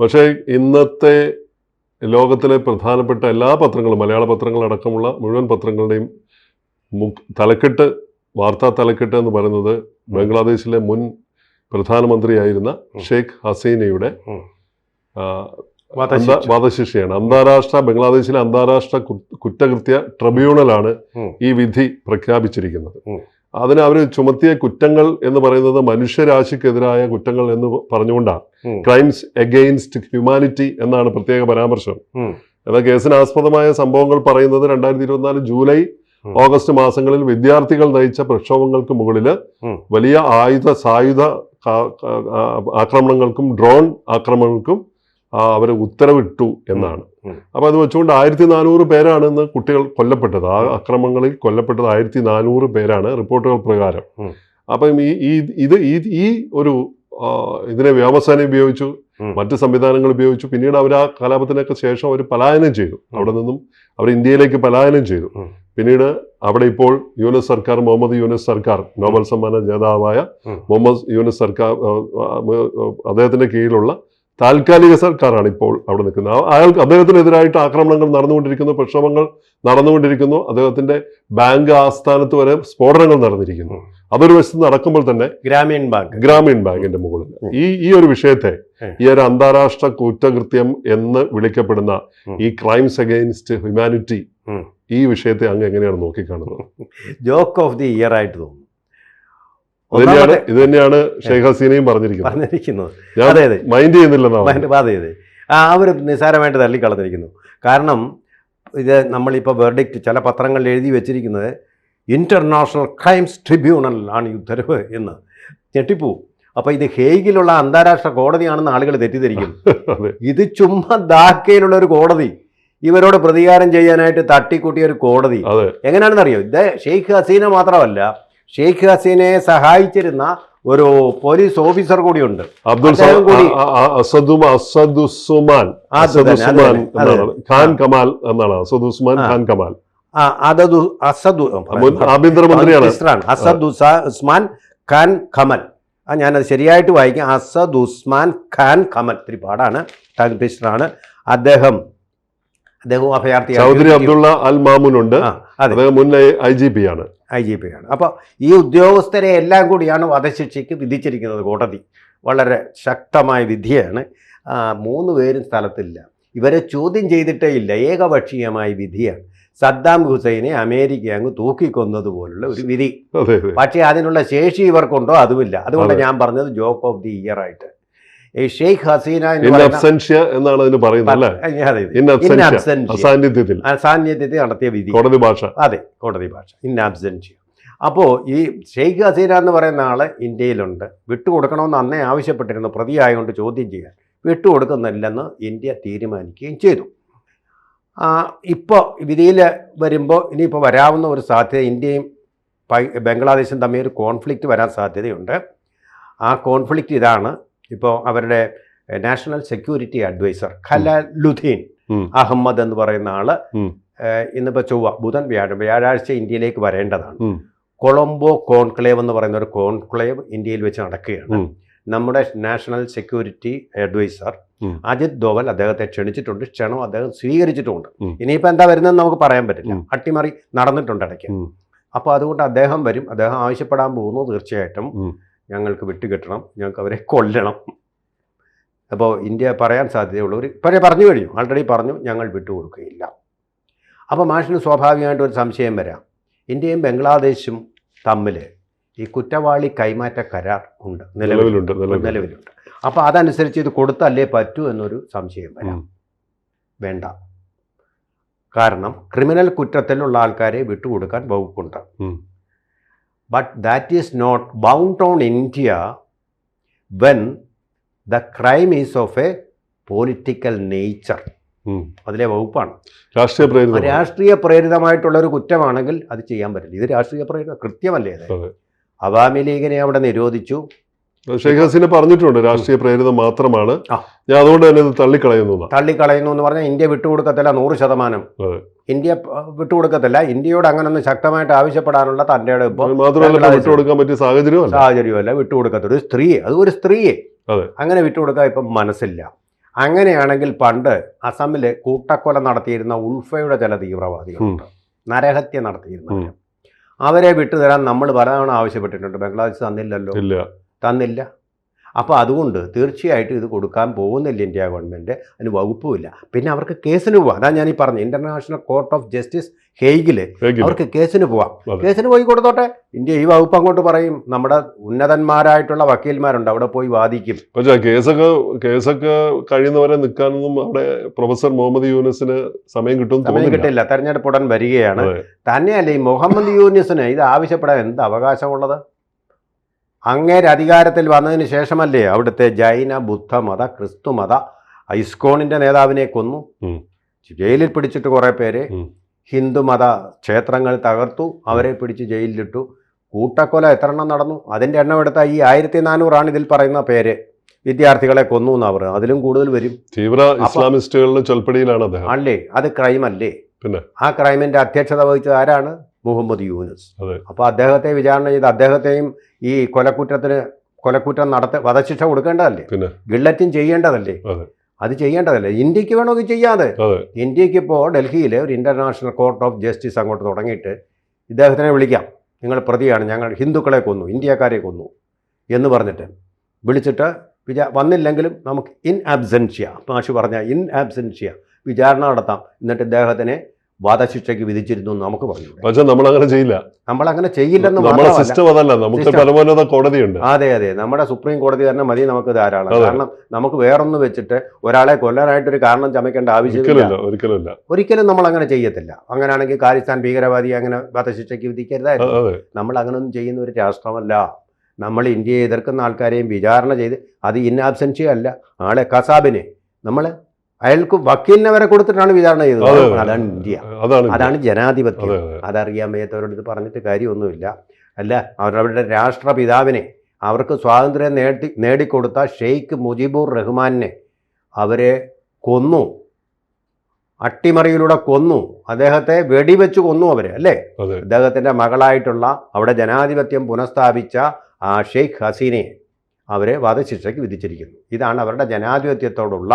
പക്ഷേ ഇന്നത്തെ ലോകത്തിലെ പ്രധാനപ്പെട്ട എല്ലാ പത്രങ്ങളും മലയാള പത്രങ്ങളടക്കമുള്ള മുഴുവൻ പത്രങ്ങളുടെയും തലക്കെട്ട് വാർത്താ തലക്കെട്ട് എന്ന് പറയുന്നത് ബംഗ്ലാദേശിലെ മുൻ പ്രധാനമന്ത്രിയായിരുന്ന ഷെയ്ഖ് ഹസീനയുടെ വധശിക്ഷയാണ് അന്താരാഷ്ട്ര ബംഗ്ലാദേശിലെ അന്താരാഷ്ട്ര കുറ്റകൃത്യ ട്രിബ്യൂണലാണ്. ഈ വിധി പ്രഖ്യാപിച്ചിരിക്കുന്നത്. അതിന് അവർ ചുമത്തിയ കുറ്റങ്ങൾ എന്ന് പറയുന്നത് മനുഷ്യരാശിക്കെതിരായ കുറ്റങ്ങൾ എന്ന് പറഞ്ഞുകൊണ്ടാണ്. ക്രൈംസ് എഗെയിൻസ്റ്റ് ഹ്യൂമാനിറ്റി എന്നാണ് പ്രത്യേക പരാമർശം. എന്നാൽ കേസിന് ആസ്പദമായ സംഭവങ്ങൾ പറയുന്നത് രണ്ടായിരത്തി ഇരുപത്തിനാല് ജൂലൈ ഓഗസ്റ്റ് മാസങ്ങളിൽ വിദ്യാർത്ഥികൾ നയിച്ച പ്രക്ഷോഭങ്ങൾക്ക് മുകളിൽ വലിയ ആയുധ സായുധ ആക്രമണങ്ങൾക്കും ഡ്രോൺ ആക്രമണങ്ങൾക്കും അവർ ഉത്തരവിട്ടു എന്നാണ്. അപ്പോൾ അത് വെച്ചുകൊണ്ട് ആയിരത്തി നാനൂറ് പേരാണ് ഇന്ന് കുട്ടികൾ കൊല്ലപ്പെട്ടത്. ആ അക്രമങ്ങളിൽ കൊല്ലപ്പെട്ടത് ആയിരത്തി നാനൂറ് പേരാണ് റിപ്പോർട്ടുകൾ പ്രകാരം. അപ്പം ഈ ഇത് ഈ ഈ ഒരു ഇതിനെ വ്യോമസേന ഉപയോഗിച്ചു. മറ്റ് സംവിധാനങ്ങൾ ഉപയോഗിച്ചു. പിന്നീട് അവർ ആ കലാപത്തിനൊക്കെ ശേഷം അവർ പലായനം ചെയ്തു. അവിടെ നിന്നും അവർ ഇന്ത്യയിലേക്ക് പലായനം ചെയ്തു. പിന്നീട് അവിടെ ഇപ്പോൾ യൂനസ് സർക്കാർ മുഹമ്മദ് യൂനസ് സർക്കാർ നോബൽ സമ്മാന ജേതാവായ മുഹമ്മദ് യൂനസ് സർക്കാർ അദ്ദേഹത്തിന്റെ കീഴിലുള്ള താൽക്കാലിക സർക്കാരാണ് ഇപ്പോൾ അവിടെ നിൽക്കുന്നത്. അയാൾക്ക് അദ്ദേഹത്തിനെതിരായിട്ട് ആക്രമണങ്ങൾ നടന്നുകൊണ്ടിരിക്കുന്നു പ്രക്ഷോഭങ്ങൾ നടന്നുകൊണ്ടിരിക്കുന്നു. അദ്ദേഹത്തിന്റെ ബാങ്ക് ആസ്ഥാനത്ത് വരെ സ്ഫോടനങ്ങൾ നടന്നിരിക്കുന്നു. അതൊരു വശത്ത് നടക്കുമ്പോൾ തന്നെ ഗ്രാമീൺ ബാങ്ക്. ഗ്രാമീൺ ബാങ്കിന്റെ മുകളിൽ. ഈ ഈ ഒരു വിഷയത്തെ ഈ ഒരു അന്താരാഷ്ട്ര കുറ്റകൃത്യം എന്ന് വിളിക്കപ്പെടുന്ന ഈ ക്രൈംസ് അഗെയിൻസ്റ്റ് ഹ്യൂമാനിറ്റി ഈ വിഷയത്തെ അങ്ങ് എങ്ങനെയാണ് നോക്കിക്കാണുന്നത്? ജോക്ക് ഓഫ് ദി ഇയർ ആയിട്ട് തോന്നുന്നു. ഇത് തന്നെയാണ് ഷെയ്ഖ് ഹസീനയും പറഞ്ഞിരിക്കുന്നത്. പറഞ്ഞിരിക്കുന്നത്. അതെ അതെ. മൈൻഡ് ചെയ്യുന്നില്ലെന്നാണ് അതെ അതെ. ആ അവർ നിസ്സാരമായിട്ട് തള്ളിക്കളഞ്ഞിരിക്കുന്നു. കാരണം ഇത് നമ്മളിപ്പോൾ വെർഡിക്റ്റ് ചില പത്രങ്ങളിൽ എഴുതി വെച്ചിരിക്കുന്നത് ഇന്റർനാഷണൽ ക്രൈംസ് ട്രിബ്യൂണൽ ആണ് ഈ ഉത്തരവ് എന്ന്. ഞെട്ടിപ്പോവും അപ്പോൾ ഇത് ഹേഗിലുള്ള അന്താരാഷ്ട്ര കോടതിയാണെന്ന് ആളുകൾ തെറ്റിദ്ധരിക്കും. ഇത് ചുമ്മാ ധാക്കയിലുള്ള ഒരു കോടതി. ഇവരോട് പ്രതികാരം ചെയ്യാനായിട്ട് തട്ടിക്കൂട്ടിയ ഒരു കോടതി. അതെ. എങ്ങനെയാണെന്ന് അറിയോ ഇത് ഷെയ്ഖ് ഹസീന മാത്രമല്ല ഷെയ്ഖ് ഹസീനയെ സഹായിച്ചിരുന്ന ഒരു പോലീസ് ഓഫീസർ കൂടിയുണ്ട്. അബ്ദുൾ അദ്ദേഹം കൂടി- സ- ആ- ആ- അസദു അസദുസുമാൻ ആ, അത് തന്നെ, അത് അസദുസുമാൻ തന്നെ, അതെ, എന്നാണ്. ഖാൻ കമാൽ എന്നാണ്. ആ. ഖാൻ കമാൽ. അതതു അസദു മുൻ ആഭ്യന്തരമന്ത്രിയാണ്. അസദ് ഉസ്മാൻ ഖാൻ കമൽ. ആ ഞാനത് ശരിയായിട്ട് വായിക്കാം. അസദ് ഉസ്മാൻ ഖാൻ കമൽ. ഇത്തിരി പാടാണ് ടങ് ട്വിസ്റ്ററാണ് അദ്ദേഹം അദ്ദേഹവും അഭയാർത്ഥി ചൗധരി അബ്ദുള്ള അൽ മാമുൻ ഉണ്ട്. അദ്ദേഹം മുൻ ഐ ജി പി ആണ്. ഐ ജി പി ആണ്. അപ്പോൾ ഈ ഉദ്യോഗസ്ഥരെ എല്ലാം കൂടിയാണ് വധശിക്ഷയ്ക്ക് വിധിച്ചിരിക്കുന്നത് കോടതി. വളരെ ശക്തമായ വിധിയാണ്. മൂന്ന് പേരും സ്ഥലത്തില്ല. ഇവരെ ചോദ്യം ചെയ്തിട്ടേ ഇല്ല. ഏകപക്ഷീയമായ വിധിയാണ്. സദ്ദാം ഹുസൈനെ അമേരിക്ക അങ്ങ് തൂക്കിക്കൊന്നതുപോലുള്ള ഒരു വിധി. പക്ഷേ അതിനുള്ള ശേഷി ഇവർക്കുണ്ടോ? അതുമില്ല. അതുകൊണ്ട് ഞാൻ പറഞ്ഞത് ജോക്ക് ഓഫ് ദി ഇയർ ആയിട്ട്. ഈ ഷെയ്ഖ് ഹസീന എന്നാണ് അതിന് പറയുന്നത് അബ്സെൻഷ്യ. അസാന്നിധ്യത്തിൽ. നടത്തിയ വിധി. കോടതി ഭാഷ. അതെ കോടതി ഭാഷ. ഇൻ ആബ്സെന്റ് അപ്പോൾ ഈ ഷെയ്ഖ് ഹസീന എന്ന് പറയുന്ന ആൾ ഇന്ത്യയിലുണ്ട്. വിട്ടുകൊടുക്കണമെന്ന് അന്നേ ആവശ്യപ്പെട്ടിരുന്നു. പ്രതിയായതുകൊണ്ട് ചോദ്യം ചെയ്യാൻ. വിട്ടുകൊടുക്കുന്നില്ലെന്ന് ഇന്ത്യ തീരുമാനിക്കുകയും ചെയ്തു. ഇപ്പോൾ വിധിയിൽ വരുമ്പോൾ ഇനിയിപ്പോൾ വരാവുന്ന ഒരു സാധ്യത ഇന്ത്യയും ബംഗ്ലാദേശും തമ്മിൽ ഒരു കോൺഫ്ലിക്റ്റ് വരാൻ സാധ്യതയുണ്ട്. ആ കോൺഫ്ലിക്റ്റ് ഇതാണ്. ഇപ്പോൾ അവരുടെ national security adviser Khalaluddin Ahmed എന്ന് പറയുന്ന ആൾ ഇന്നിപ്പോ ഇന്നിപ്പോൾ ചൊവ്വ ബുധൻ വ്യാഴം വ്യാഴാഴ്ച ഇന്ത്യയിലേക്ക് വരേണ്ടതാണ്. കൊളംബോ കോൺക്ലേവ് എന്ന് പറയുന്ന ഒരു കോൺക്ലേവ് ഇന്ത്യയിൽ വെച്ച് നടക്കുകയാണ്. നമ്മുടെ national security adviser. Ajit Doval അദ്ദേഹത്തെ ക്ഷണിച്ചിട്ടുണ്ട് ക്ഷണം അദ്ദേഹം സ്വീകരിച്ചിട്ടുമുണ്ട് ഉം. ഇനിയിപ്പോൾ എന്താ വരുന്നതെന്ന് നമുക്ക് പറയാൻ പറ്റില്ല. അട്ടിമറി നടന്നിട്ടുണ്ട് ഇടയ്ക്ക്. അപ്പോൾ അതുകൊണ്ട് അദ്ദേഹം വരും അദ്ദേഹം ആവശ്യപ്പെടാൻ പോകുന്നു തീർച്ചയായിട്ടും. ഞങ്ങൾക്ക് വിട്ടുകിട്ടണം ഞങ്ങൾക്ക് അവരെ കൊല്ലണം. അപ്പോൾ ഇന്ത്യ പറയാൻ സാധ്യതയുള്ളവർ പഴയ പറഞ്ഞു കഴിഞ്ഞു. ആൾറെഡി പറഞ്ഞു ഞങ്ങൾ വിട്ടുകൊടുക്കുകയില്ല. അപ്പോൾ മാഷിന് സ്വാഭാവികമായിട്ട് ഒരു സംശയം വരാം. ഇന്ത്യയും ബംഗ്ലാദേശും തമ്മിൽ ഈ കുറ്റവാളി കൈമാറ്റ കരാർ ഉണ്ട്. നിലവിലുണ്ട് നിലവിലുണ്ട്. നിലവിലുണ്ട്. അപ്പോൾ അതനുസരിച്ച് ഇത് കൊടുത്തല്ലേ പറ്റൂ എന്നൊരു സംശയം വരാം. വേണ്ട. കാരണം ക്രിമിനൽ കുറ്റത്തിലുള്ള ആൾക്കാരെ വിട്ടുകൊടുക്കാൻ വകുപ്പുണ്ട്. ഉം. that is not bound bound on India when the crime is of a nature. അതിലെ വകുപ്പാണ് രാഷ്ട്രീയ പ്രേരിത രാഷ്ട്രീയ പ്രേരിതമായിട്ടുള്ള ഒരു കുറ്റമാണെങ്കിൽ അത് ചെയ്യാൻ പറ്റില്ല ഇത് രാഷ്ട്രീയ പ്രേരിത കൃത്യമല്ലേ അത്. അവാമി ലീഗിനെ അവിടെ നിരോധിച്ചു ഷെയ്ഖ് ഹസീന പറഞ്ഞിട്ടുണ്ട് രാഷ്ട്രീയ പ്രേരിതം മാത്രമാണ്. ഞാൻ അതുകൊണ്ട് തന്നെ ഇത് തള്ളിക്കളയുന്നു. തള്ളിക്കളയുന്നു എന്ന് പറഞ്ഞാൽ ഇന്ത്യ വിട്ടുകൊടുക്കത്തില്ല നൂറ് ശതമാനം. ഇന്ത്യ വിട്ടു വിട്ടുകൊടുക്കത്തില്ല. ഇന്ത്യയോട് അങ്ങനൊന്നും ശക്തമായിട്ട് ആവശ്യപ്പെടാനുള്ള തന്റെ ഇപ്പോൾ മാത്രമല്ല വിട്ടുകൊടുക്കാൻ പറ്റിയ സാഹചര്യമല്ല. സാഹചര്യമല്ല. വിട്ടുകൊടുക്കത്ത ഒരു സ്ത്രീയെ അത് ഒരു സ്ത്രീയെ. അങ്ങനെ വിട്ടുകൊടുക്കാൻ ഇപ്പം മനസ്സില്ല. അങ്ങനെയാണെങ്കിൽ പണ്ട് അസമിൽ കൂട്ടക്കൊല നടത്തിയിരുന്ന ഉൾഫയുടെ ചില തീവ്രവാദികളുണ്ട് നരഹത്യ നടത്തിയിരുന്നു അവരെ വിട്ടുതരാൻ നമ്മൾ പലതവണ ആവശ്യപ്പെട്ടിട്ടുണ്ട്. ബംഗ്ലാദേശ് തന്നില്ലല്ലോ. തന്നില്ല. അപ്പോൾ അതുകൊണ്ട് തീർച്ചയായിട്ടും ഇത് കൊടുക്കാൻ പോകുന്നില്ല ഇന്ത്യ ഗവൺമെന്റ് അതിന് വകുപ്പുമില്ല. പിന്നെ അവർക്ക് കേസിന് പോവാം. അതാ ഞാൻ ഈ പറഞ്ഞു ഇന്റർനാഷണൽ കോർട്ട് ഓഫ് ജസ്റ്റിസ് ഹേഗിൽ അവർക്ക് കേസിന് പോവാം. കേസിന് പോയി കൊടുത്തോട്ടെ. ഇന്ത്യ ഈ വകുപ്പ് അങ്ങോട്ട് പറയും. നമ്മുടെ ഉന്നതന്മാരായിട്ടുള്ള വക്കീൽമാരുണ്ട്. അവിടെ പോയി വാദിക്കും. പക്ഷേ കേസൊക്കെ കേസൊക്കെ കഴിയുന്നവരെ നിൽക്കാനൊന്നും അവിടെ പ്രൊഫസർ മുഹമ്മദ് യൂനിസിന് സമയം കിട്ടും സമയം കിട്ടില്ല. തെരഞ്ഞെടുപ്പ് ഉടൻ വരികയാണ്. തന്നെയല്ല ഈ മുഹമ്മദ് യൂനിസിന് ഇത് ആവശ്യപ്പെടാൻ എന്ത് അവകാശമുള്ളത്? അങ്ങേര് അധികാരത്തിൽ വന്നതിന് ശേഷമല്ലേ അവിടുത്തെ ജൈന ബുദ്ധമത ക്രിസ്തുമത ഐസ്കോണിന്റെ നേതാവിനെ കൊന്നു. ജയിലിൽ പിടിച്ചിട്ട് കുറേ പേര് ഹിന്ദു ഹിന്ദുമത ക്ഷേത്രങ്ങൾ തകർത്തു. അവരെ പിടിച്ച് ജയിലിലിട്ടു. കൂട്ടക്കൊല എത്ര എണ്ണം നടന്നു? അതിന്റെ എണ്ണം എടുത്ത ഈ ആയിരത്തി നാനൂറാണ് ഇതിൽ പറയുന്ന പേര്. വിദ്യാർത്ഥികളെ കൊന്നു എന്നാ പറയുന്നത്. അതിലും കൂടുതൽ വരും. തീവ്ര ഇസ്ലാമിസ്റ്റുകളുടെ ചൊൽപ്പടിയിലാണ് അല്ലേ? അത് ക്രൈം അല്ലേ പിന്നെ? ആ ക്രൈമിന്റെ അധ്യക്ഷത വഹിച്ചത് ആരാണ്? മുഹമ്മദ് യൂനുസ്. അപ്പോൾ അദ്ദേഹത്തെ വിചാരണ ചെയ്ത് അദ്ദേഹത്തെയും ഈ കൊലക്കുറ്റത്തിന് കൊലക്കുറ്റം നടത്ത വധശിക്ഷ കൊടുക്കേണ്ടതല്ലേ? ഗിള്ളറ്റും ചെയ്യേണ്ടതല്ലേ? അത്. ചെയ്യേണ്ടതല്ലേ? ഇന്ത്യയ്ക്ക് വേണമെങ്കിൽ ചെയ്യാതെ ഇന്ത്യയ്ക്ക് ഇപ്പോൾ ഡൽഹിയിൽ ഒരു ഇന്റർനാഷണൽ കോർട്ട് ഓഫ് ജസ്റ്റിസ് അങ്ങോട്ട് തുടങ്ങിയിട്ട് ഇദ്ദേഹത്തിനെ വിളിക്കാം. നിങ്ങൾ പ്രതിയാണ്. ഞങ്ങൾ ഹിന്ദുക്കളെ കൊന്നു ഇന്ത്യക്കാരെ കൊന്നു എന്ന് പറഞ്ഞിട്ട് വിളിച്ചിട്ട് വിചാ വന്നില്ലെങ്കിലും നമുക്ക് ഇൻ ആബ്സെൻഷ്യ മാഷ് പറഞ്ഞ ഇൻ ആബ്സെൻഷ്യ വിചാരണ നടത്താം. എന്നിട്ട് ഇദ്ദേഹത്തിനെ വധശിക്ഷയ്ക്ക് വിധിച്ചിരുന്നു എന്ന് നമുക്ക് പറഞ്ഞു പക്ഷെ നമ്മൾ അങ്ങനെ ചെയ്യില്ല. നമ്മൾ അങ്ങനെ ചെയ്യില്ലെന്ന് നമ്മുടെ സിസ്റ്റം അതല്ല. നമുക്ക്. പരമോന്നത കോടതിയുണ്ട് അതെ അതെ. നമ്മുടെ സുപ്രീം കോടതി തന്നെ മതി നമുക്ക് ധാരാളം. കാരണം നമുക്ക് വേറൊന്നും വെച്ചിട്ട് ഒരാളെ കൊല്ലാനായിട്ടൊരു കാരണം ചമയ്ക്കേണ്ട ആവശ്യമില്ല. ഒരിക്കലുമില്ല ഒരിക്കലും നമ്മൾ അങ്ങനെ ചെയ്യത്തില്ല. അങ്ങനെയാണെങ്കിൽ കാലിസ്ഥാൻ ഭീകരവാദി അങ്ങനെ വധശിക്ഷയ്ക്ക് വിധിക്കരുതായിരുന്നു. നമ്മൾ അങ്ങനെ നമ്മൾ അങ്ങനൊന്നും ചെയ്യുന്ന ഒരു രാഷ്ട്രമല്ല. നമ്മൾ ഇന്ത്യയെ എതിർക്കുന്ന ആൾക്കാരെയും വിചാരണ ചെയ്ത് അത് ഇൻ ആബ്സെൻഷ്യ അല്ല. ആളെ കസാബിനെ നമ്മൾ അയാൾക്ക് വക്കീലിനെ വരെ കൊടുത്തിട്ടാണ് വിചാരണ ചെയ്തത്. അതാണ് ഇന്ത്യ. അതാണ് ജനാധിപത്യം. അതെ അതെ. അതറിയാൻ വയ്യാത്തവരോട് ഇത് പറഞ്ഞിട്ട് കാര്യമൊന്നുമില്ല. അല്ല അവരവരുടെ രാഷ്ട്രപിതാവിനെ അവർക്ക് സ്വാതന്ത്ര്യം നേടി നേടിക്കൊടുത്ത ഷെയ്ഖ് മുജീബുർ റഹ്മാനെ അവരെ കൊന്നു. അട്ടിമറിയിലൂടെ കൊന്നു. അദ്ദേഹത്തെ വെടിവെച്ച് കൊന്നു അവരെ അല്ലേ? അദ്ദേഹത്തിന്റെ അദ്ദേഹത്തിന്റെ മകളായിട്ടുള്ള അവിടെ ജനാധിപത്യം പുനഃസ്ഥാപിച്ച ആ ഷെയ്ഖ് ഹസീനെ അവരെ വധശിക്ഷയ്ക്ക് വിധിച്ചിരിക്കുന്നു. ഇതാണ് അവരുടെ ജനാധിപത്യത്തോടുള്ള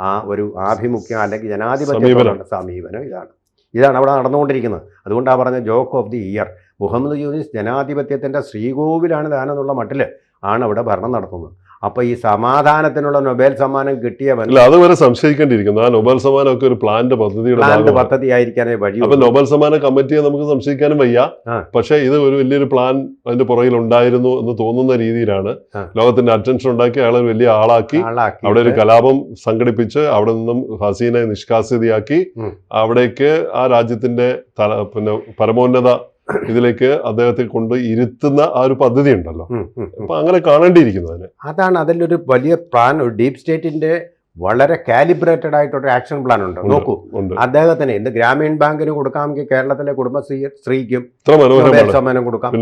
ആ ഒരു ആഭിമുഖ്യം അല്ലെങ്കിൽ ജനാധിപത്യം സമീപനം. ഇതാണ്. ഇതാണ് അവിടെ നടന്നുകൊണ്ടിരിക്കുന്നത്. അതുകൊണ്ടാണ് പറഞ്ഞ joke of the year. Muhammad Yunus ജനാധിപത്യത്തിന്റെ ശ്രീകോവിലാണ് താനെന്നുള്ള മട്ടിൽ ആണ് അവിടെ ഭരണം നടത്തുന്നത്. അപ്പോൾ ഈ സമാധാനത്തിനുള്ള നൊബേൽ സമ്മാനം കിട്ടിയവൻ അതുവരെ സംശയിക്കേണ്ടിയിരിക്കുന്നു. ആ നൊബേൽ സമ്മാനം ഒക്കെ ഒരു പ്ലാന്റ് പദ്ധതിയുടെ പ്ലാന്റ് പദ്ധതി ആയിരിക്കാനേ വഴി അപ്പൊ നൊബേൽ സമ്മാന കമ്മിറ്റിയെ നമുക്ക് സംശയിക്കാനും വയ്യ. പക്ഷെ ഇത് ഒരു വലിയൊരു പ്ലാൻ അതിന്റെ പുറകിൽ ഉണ്ടായിരുന്നു എന്ന് തോന്നുന്ന രീതിയിലാണ്. ലോകത്തിന്റെ അറ്റൻഷൻ ഉണ്ടാക്കി അയാളെ വലിയ ആളാക്കി. അവിടെ ഒരു കലാപം സംഘടിപ്പിച്ച് അവിടെ നിന്നും ഹസീനെ നിഷ്കാസിതയാക്കി. അവിടേക്ക് ആ രാജ്യത്തിന്റെ തല പിന്നെ പരമോന്നത ഇതിലേക്ക് അദ്ദേഹത്തെ കൊണ്ട് ഇരുത്തുന്ന ആ ഒരു പദ്ധതി ഉണ്ടല്ലോ. അപ്പൊ അങ്ങനെ കാണേണ്ടിയിരിക്കുന്നു അതിന്. അതാണ് അതിലൊരു വലിയ പ്ലാൻ ഒരു ഡീപ് സ്റ്റേറ്റിന്റെ വളരെ കാലിബ്രേറ്റഡ് ആയിട്ടൊരു ആക്ഷൻ പ്ലാൻ ഉണ്ട്. നോക്കൂ അദ്ദേഹത്തിന് ഇന്ന് ഗ്രാമീൺ ബാങ്കിന് കൊടുക്കാമെങ്കിൽ കേരളത്തിലെ കുടുംബശ്രീ സ്ത്രീക്കും സമ്മാനം കൊടുക്കാം.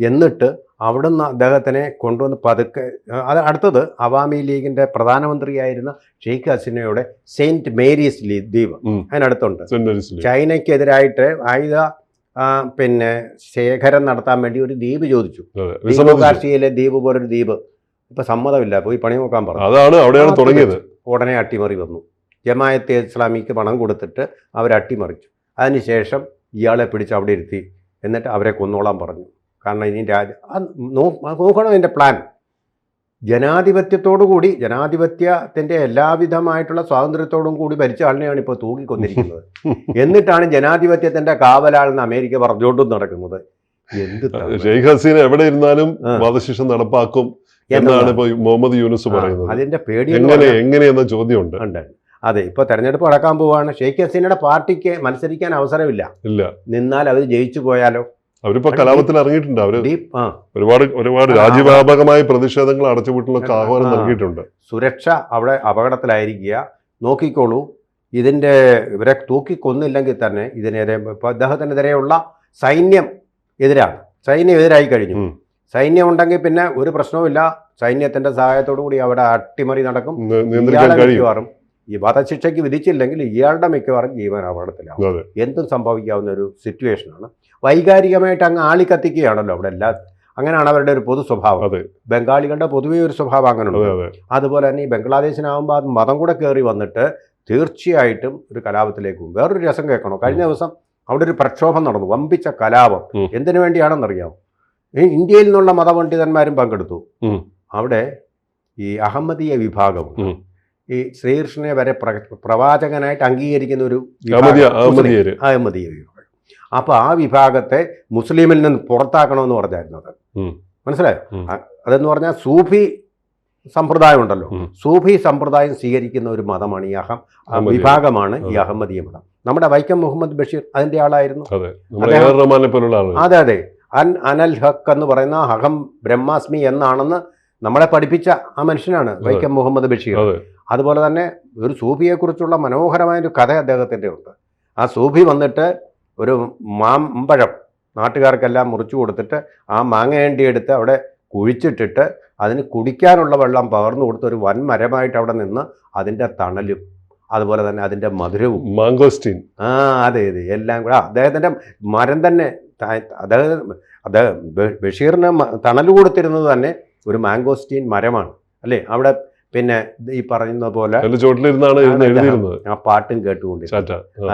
എന്നിട്ട് അവിടുന്ന് അദ്ദേഹത്തിനെ കൊണ്ടുവന്ന് പതുക്കെ അത് അടുത്തത് അവാമി ലീഗിന്റെ പ്രധാനമന്ത്രിയായിരുന്ന ഷെയ്ഖ് ഹസീനയുടെ സെയിന്റ് മേരീസ് ലീ- ദ്വീപ്. അതിനടുത്തുണ്ട്. ചൈനയ്ക്കെതിരായിട്ട് ആയുധ പിന്നെ ശേഖരം നടത്താൻ വേണ്ടി ഒരു ദ്വീപ് ചോദിച്ചു. കാർഷികയിലെ ദ്വീപ് പോലൊരു ദ്വീപ്. ഇപ്പൊ സമ്മതമില്ല പോയി പണി നോക്കാൻ പറഞ്ഞു. അതാണ് അവിടെയാണ് തുടങ്ങിയത്. ഉടനെ അട്ടിമറി വന്നു. ജമായത്തെ ഇസ്ലാമിക്ക് പണം കൊടുത്തിട്ട് അവർ അട്ടിമറിച്ചു. അതിനുശേഷം ഇയാളെ പിടിച്ച് അവിടെ ഇരുത്തി. എന്നിട്ട് അവരെ കൊന്നോളാൻ പറഞ്ഞു. കാരണം ഇനി രാജ നോക്കണം അതിന്റെ പ്ലാൻ ജനാധിപത്യത്തോടു കൂടി ജനാധിപത്യത്തിന്റെ എല്ലാവിധമായിട്ടുള്ള സ്വാതന്ത്ര്യത്തോടും കൂടി ഭരിച്ച ആളിനെയാണ് ഇപ്പോൾ തൂക്കിക്കൊന്നിരിക്കുന്നത്. എന്നിട്ടാണ് ജനാധിപത്യത്തിന്റെ കാവലാളെന്ന് അമേരിക്ക പറഞ്ഞുകൊണ്ടും നടക്കുന്നത്. എന്ത് ഷെയ്ഖ് ഹസീന എവിടെ ഇരുന്നാലും. വധശിക്ഷ നടപ്പാക്കും എന്നാണ്? ഇപ്പോൾ മുഹമ്മദ് യൂനുസ് പറയുന്നത്. അതിന്റെ പേടി എങ്ങനെ എങ്ങനെയെന്ന ചോദ്യമുണ്ട്. ഉണ്ട്. അതെ ഇപ്പോൾ തെരഞ്ഞെടുപ്പ് നടക്കാൻ പോവാണ്. ഷെയ്ഖ് ഹസീനയുടെ പാർട്ടിക്ക് മത്സരിക്കാൻ അവസരമില്ല. ഇല്ല. നിന്നാൽ അവർ ജയിച്ചു പോയാലോ? അവരിപ്പോ കലാപത്തിൽ ഇറങ്ങിയിട്ടുണ്ട്. അവർ ഒരുപാട് ഒരുപാട് രാജ്യവ്യാപകമായ പ്രതിഷേധങ്ങൾ അടച്ചുപൂട്ടുള്ള ആഹ്വാനം. നൽകിയിട്ടുണ്ട്. സുരക്ഷ അവിടെ അപകടത്തിലായിരിക്കുക. നോക്കിക്കോളൂ. ഇതിന്റെ ഇവരെ തൂക്കിക്കൊന്നില്ലെങ്കിൽ തന്നെ ഇതിനെതിരെ ഇപ്പോൾ അദ്ദേഹത്തിനെതിരെയുള്ള സൈന്യം എതിരാണ്. സൈന്യം എതിരായി കഴിഞ്ഞു. സൈന്യം ഉണ്ടെങ്കിൽ പിന്നെ ഒരു പ്രശ്നവുമില്ല. സൈന്യത്തിന്റെ സഹായത്തോടു കൂടി അവിടെ അട്ടിമറി നടക്കും. മിക്കവാറും ഈ വധശിക്ഷയ്ക്ക് വിധിച്ചില്ലെങ്കിൽ ഇയാളുടെ മിക്കവാറും ജീവൻ അപകടത്തിലാവും. എന്തും സംഭവിക്കാവുന്ന ഒരു സിറ്റുവേഷനാണ് വൈകാരികമായിട്ട് അങ്ങ് ആളിക്കത്തിക്കുകയാണല്ലോ അവിടെ എല്ലാ അങ്ങനെയാണ് അവരുടെ ഒരു പൊതു സ്വഭാവം. അതെ. ബംഗാളികളുടെ പൊതുവേ ഒരു സ്വഭാവം അങ്ങനെ ഉണ്ട് അതെ. അതുപോലെ തന്നെ ഈ ബംഗ്ലാദേശിനാവുമ്പോൾ അത് മതം കൂടെ കയറി വന്നിട്ട് തീർച്ചയായിട്ടും ഒരു കലാപത്തിലേക്ക് പോകും. വേറൊരു രസം കേൾക്കണോ? കഴിഞ്ഞ ദിവസം അവിടെ ഒരു പ്രക്ഷോഭം നടന്നു. വമ്പിച്ച കലാപം. എന്തിനു വേണ്ടിയാണെന്നറിയാമോ ഈ ഇന്ത്യയിൽ നിന്നുള്ള മതപണ്ഡിതന്മാരും പങ്കെടുത്തു. അവിടെ ഈ അഹമ്മദീയ വിഭാഗം ഈ ശ്രീകൃഷ്ണനെ വരെ പ്രവാചകനായിട്ട് അംഗീകരിക്കുന്ന ഒരു അഹമ്മദീയ വിഭാഗം. മുസ്ലിം. അഹമ്മദിയര് അഹമ്മദീയ വിഭാഗം അപ്പോൾ ആ വിഭാഗത്തെ മുസ്ലിമിൽ നിന്ന് പുറത്താക്കണമെന്ന് പറഞ്ഞായിരുന്നു അത്. മനസ്സിലായോ. അതെന്ന് പറഞ്ഞാൽ സൂഫി സമ്പ്രദായം ഉണ്ടല്ലോ. സൂഫി സമ്പ്രദായം സ്വീകരിക്കുന്ന ഒരു മതമാണ് ഈ അഹം. വിഭാഗമാണ് ഈ. അഹമ്മദീയ മതം. നമ്മുടെ വൈക്കം മുഹമ്മദ് ബഷീർ അതിന്റെ ആളായിരുന്നു. അതെ. അതെ അൻ അനൽ ഹക്ക് എന്ന് പറയുന്ന അഹം ബ്രഹ്മാസ്മി എന്നാണെന്ന് നമ്മളെ പഠിപ്പിച്ച ആ മനുഷ്യനാണ് വൈക്കം മുഹമ്മദ് ബഷീർ. അതെ. അതുപോലെ തന്നെ ഒരു സൂഫിയെക്കുറിച്ചുള്ള മനോഹരമായ ഒരു കഥ അദ്ദേഹത്തിന്റെ ഉണ്ട്. ആ സൂഫി വന്നിട്ട് ഒരു മാമ്പഴം നാട്ടുകാർക്കെല്ലാം മുറിച്ചു കൊടുത്തിട്ട് ആ മാങ്ങേണ്ടി എടുത്ത് അവിടെ കുഴിച്ചിട്ടിട്ട് അതിന് കുടിക്കാനുള്ള വെള്ളം പകർന്നു കൊടുത്ത് ഒരു വൻ മരമായിട്ട് അവിടെ നിന്ന് അതിന്റെ തണലും അതുപോലെ തന്നെ അതിന്റെ മധുരവും. മാങ്കോസ്റ്റീൻ. ആ അതെ അതെ എല്ലാം കൂടെ. അദ്ദേഹത്തിന്റെ മരം തന്നെ അദ്ദേഹം അദ്ദേഹം ബഷീറിന് തണൽ കൊടുത്തിരുന്നത് തന്നെ ഒരു മാങ്കോസ്റ്റീൻ മരമാണ് അല്ലേ? അവിടെ പിന്നെ ഈ പറയുന്ന പോലെ ആ പാട്ടും കേട്ടുകൊണ്ട്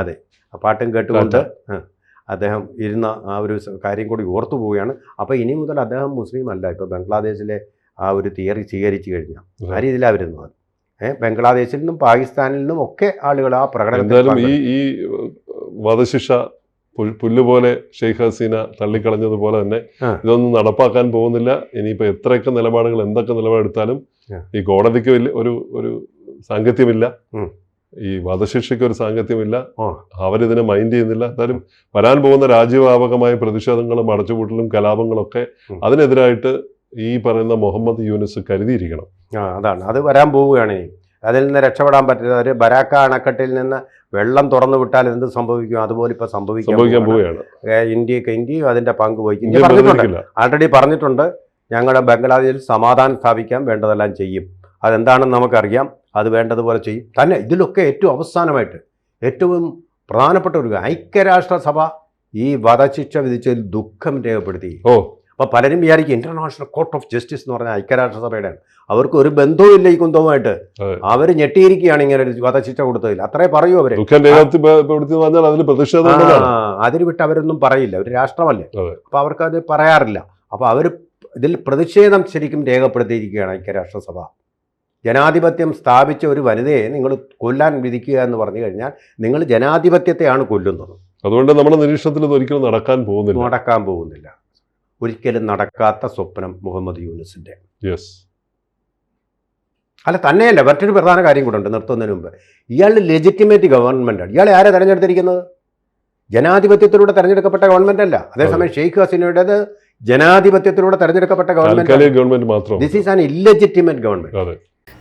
അതെ. ആ പാട്ടും കേട്ടുകൊണ്ട് അദ്ദേഹം ഇരുന്ന ആ ഒരു കാര്യം കൂടി ഓർത്തു പോവുകയാണ്. അപ്പോൾ ഇനി മുതൽ അദ്ദേഹം മുസ്ലിം അല്ല. ഇപ്പോൾ ബംഗ്ലാദേശിലെ ആ ഒരു തിയറി സ്വീകരിച്ചു കഴിഞ്ഞാൽ ആ രീതിയിലാണ് വരുന്നത് ഏഹ് ബംഗ്ലാദേശിൽ നിന്നും പാകിസ്ഥാനിൽ നിന്നും ഒക്കെ ആളുകൾ ആ പ്രകടനം ഈ ഈ വധശിക്ഷ പുല്ലുപോലെ ഷെയ്ഖ് ഹസീന തള്ളിക്കളഞ്ഞതുപോലെ തന്നെ ഇതൊന്നും നടപ്പാക്കാൻ പോകുന്നില്ല. ഇനിയിപ്പോൾ എത്രയൊക്കെ നിലപാടുകൾ എന്തൊക്കെ നിലപാടെടുത്താലും ഈ കോടതിക്ക് വലിയ ഒരു ഒരു സാങ്കത്യമില്ല. ഈ വധശിക്ഷയ്ക്ക് ഒരു സാങ്കത്യമില്ല. അവരിതിനെ മൈൻഡ് ചെയ്യുന്നില്ല. എന്തായാലും വരാൻ പോകുന്ന രാജ്യവ്യാപകമായ പ്രതിഷേധങ്ങളും അടച്ചുപൂട്ടലും കലാപങ്ങളൊക്കെ ഒക്കെ അതിനെതിരായിട്ട് ഈ പറയുന്ന മുഹമ്മദ് യൂനിസ് കരുതിയിരിക്കണം. ആ അതാണ്. അത് വരാൻ പോവുകയാണ് അതിൽ നിന്ന് രക്ഷപ്പെടാൻ പറ്റില്ല. ഒരു ബരാക്ക അണക്കെട്ടിൽ നിന്ന് വെള്ളം തുറന്നു വിട്ടാൽ എന്ത് സംഭവിക്കും? അതുപോലെ ഇപ്പൊ സംഭവിക്കാൻ പോവുകയാണ്. ഇന്ത്യയ്ക്ക് ഇന്ത്യയും അതിന്റെ പങ്ക് വഹിക്കും. ആൾറെഡി പറഞ്ഞിട്ടുണ്ട്. ഞങ്ങളുടെ ബംഗ്ലാദേശിൽ സമാധാനം സ്ഥാപിക്കാൻ വേണ്ടതെല്ലാം ചെയ്യും. അതെന്താണെന്ന് നമുക്കറിയാം. അത് വേണ്ടതുപോലെ ചെയ്യും. തന്നെ ഇതിലൊക്കെ ഏറ്റവും അവസാനമായിട്ട് ഏറ്റവും പ്രധാനപ്പെട്ട ഒരു ഐക്യരാഷ്ട്രസഭ ഈ വധശിക്ഷ വിധിച്ചതിൽ ദുഃഖം രേഖപ്പെടുത്തി. ഓ. അപ്പോൾ പലരും വിചാരിക്കും ഇന്റർനാഷണൽ കോർട്ട് ഓഫ് ജസ്റ്റിസ് എന്ന് പറഞ്ഞാൽ ഐക്യരാഷ്ട്രസഭയുടെ അവർക്ക് ഒരു ബന്ധവും ഇല്ല ഈ കുന്തവുമായിട്ട്. അവർ ഞെട്ടിയിരിക്കുകയാണ് ഇങ്ങനെ ഒരു വധശിക്ഷ കൊടുത്തതിൽ. അത്രേ പറയൂ അവർ. അതിന് വിട്ട് അവരൊന്നും പറയില്ല. ഒരു രാഷ്ട്രമല്ലേ? അപ്പോൾ അപ്പൊ അവർക്ക് അത് പറയാറില്ല. അപ്പോൾ അവർ ഇതിൽ പ്രതിഷേധം ശരിക്കും രേഖപ്പെടുത്തിയിരിക്കുകയാണ് ഐക്യരാഷ്ട്രസഭ. ജനാധിപത്യം സ്ഥാപിച്ച ഒരു വനിതയെ നിങ്ങൾ കൊല്ലാൻ വിധിക്കുക എന്ന് പറഞ്ഞു കഴിഞ്ഞാൽ നിങ്ങൾ ജനാധിപത്യത്തെയാണ് കൊല്ലുന്നത്. അതുകൊണ്ട് നമ്മുടെ നിരീക്ഷണത്തിൽ ഇത് ഒരിക്കലും നടക്കാൻ പോകുന്നില്ല. നടക്കാൻ പോകുന്നില്ല. ഒരിക്കലും നടക്കാത്ത സ്വപ്നം മുഹമ്മദ് യൂനുസിന്റെ യെസ് അല്ല തന്നെയല്ല മറ്റൊരു പ്രധാന കാര്യം കൂടെ ഉണ്ട് നിർത്തുന്നതിന് മുമ്പ്. ഇയാൾ ലെജിറ്റിമേറ്റ് ഗവൺമെന്റാണ് ഇയാളെ ആരാ തിരഞ്ഞെടുത്തിരിക്കുന്നത്? ജനാധിപത്യത്തിലൂടെ തെരഞ്ഞെടുക്കപ്പെട്ട ഗവൺമെന്റ് അല്ല. അതേസമയം ഷെയ്ഖ് ഹസീനയുടേത് ജനാധിപത്യത്തിലൂടെ തെരഞ്ഞെടുക്കപ്പെട്ട ഗവൺമെന്റ് ഗവൺമെന്റ് ഗവൺമെന്റ് മാത്രം. This is an illegitimate government